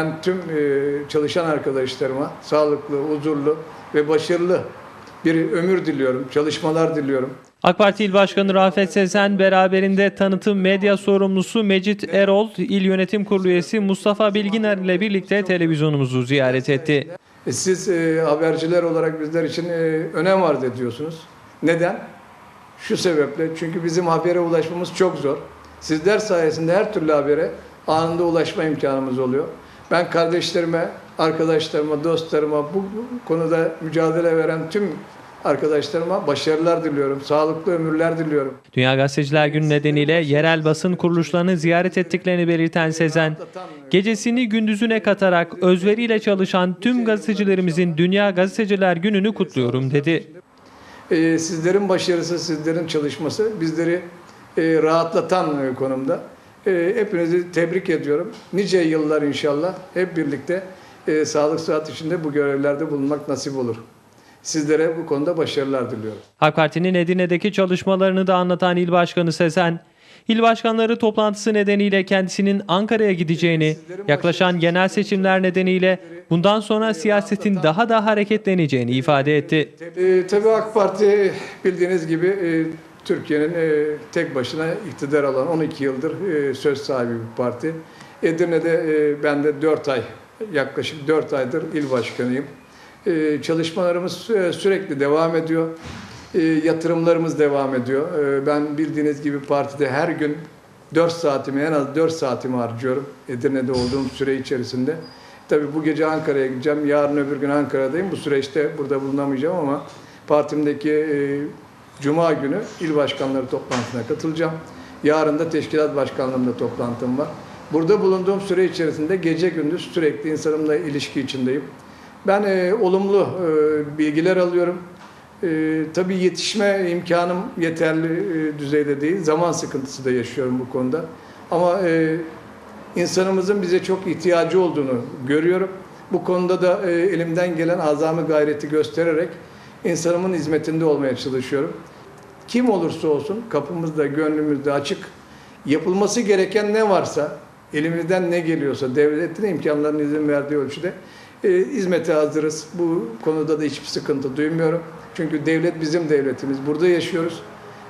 Ben tüm e, çalışan arkadaşlarıma sağlıklı, huzurlu ve başarılı bir ömür diliyorum, çalışmalar diliyorum. AK Parti İl Başkanı Rafet Sezen beraberinde tanıtım medya sorumlusu Mecit Erol, İl Yönetim Kurulu üyesi Mustafa Bilginer ile birlikte televizyonumuzu ziyaret etti. E, Siz e, haberciler olarak bizler için e, önem arz ediyorsunuz. Neden? Şu sebeple çünkü bizim habere ulaşmamız çok zor. Sizler sayesinde her türlü habere anında ulaşma imkanımız oluyor. Ben kardeşlerime, arkadaşlarıma, dostlarıma bu konuda mücadele veren tüm arkadaşlarıma başarılar diliyorum. Sağlıklı ömürler diliyorum. Dünya Gazeteciler Günü nedeniyle yerel basın kuruluşlarını ziyaret ettiklerini belirten Sezen, gecesini gündüzüne katarak özveriyle çalışan tüm gazetecilerimizin Dünya Gazeteciler Günü'nü kutluyorum dedi. Ee, sizlerin başarısı, sizlerin çalışması bizleri e, rahatlatan konumda. E, hepinizi tebrik ediyorum. Nice yıllar inşallah hep birlikte e, sağlık sıhhat içinde bu görevlerde bulunmak nasip olur. Sizlere bu konuda başarılar diliyorum. AK Parti'nin Edirne'deki çalışmalarını da anlatan İl Başkanı Sezen, İl başkanları toplantısı nedeniyle kendisinin Ankara'ya gideceğini, yaklaşan genel seçimler nedeniyle bundan sonra siyasetin daha da hareketleneceğini ifade etti. E, tabii AK Parti bildiğiniz gibi e, Türkiye'nin e, tek başına iktidar alan 12 yıldır e, söz sahibi bir parti. Edirne'de e, ben de 4 ay, yaklaşık 4 aydır il başkanıyım. E, çalışmalarımız sü- sürekli devam ediyor. E, yatırımlarımız devam ediyor. E, ben bildiğiniz gibi partide her gün 4 saatimi, en az 4 saatimi harcıyorum Edirne'de olduğum süre içerisinde. Tabii bu gece Ankara'ya gideceğim. Yarın öbür gün Ankara'dayım. Bu süreçte burada bulunamayacağım ama partimdeki e, Cuma günü il başkanları toplantısına katılacağım. Yarın da teşkilat başkanlığımda toplantım var. Burada bulunduğum süre içerisinde gece gündüz sürekli insanımla ilişki içindeyim. Ben e, olumlu e, bilgiler alıyorum. E, tabii yetişme imkanım yeterli e, düzeyde değil. Zaman sıkıntısı da yaşıyorum bu konuda. Ama e, insanımızın bize çok ihtiyacı olduğunu görüyorum. Bu konuda da e, elimden gelen azami gayreti göstererek insanımın hizmetinde olmaya çalışıyorum. Kim olursa olsun kapımızda, gönlümüzde açık. Yapılması gereken ne varsa, elimizden ne geliyorsa, devletin imkanlarının izin verdiği ölçüde e, hizmete hazırız. Bu konuda da hiçbir sıkıntı duymuyorum. Çünkü devlet bizim devletimiz. Burada yaşıyoruz.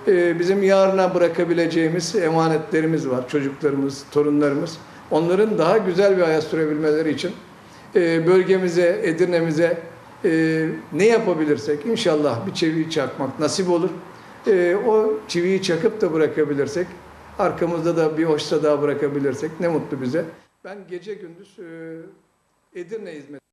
E, bizim yarına bırakabileceğimiz emanetlerimiz var. Çocuklarımız, torunlarımız. Onların daha güzel bir hayat sürebilmeleri için e, bölgemize, Edirne'mize e, ne yapabilirsek inşallah bir çiviyi çakmak nasip olur. E, o çiviyi çakıp da bırakabilirsek, arkamızda da bir hoşça daha bırakabilirsek ne mutlu bize. Ben gece gündüz e, Edirne hizmet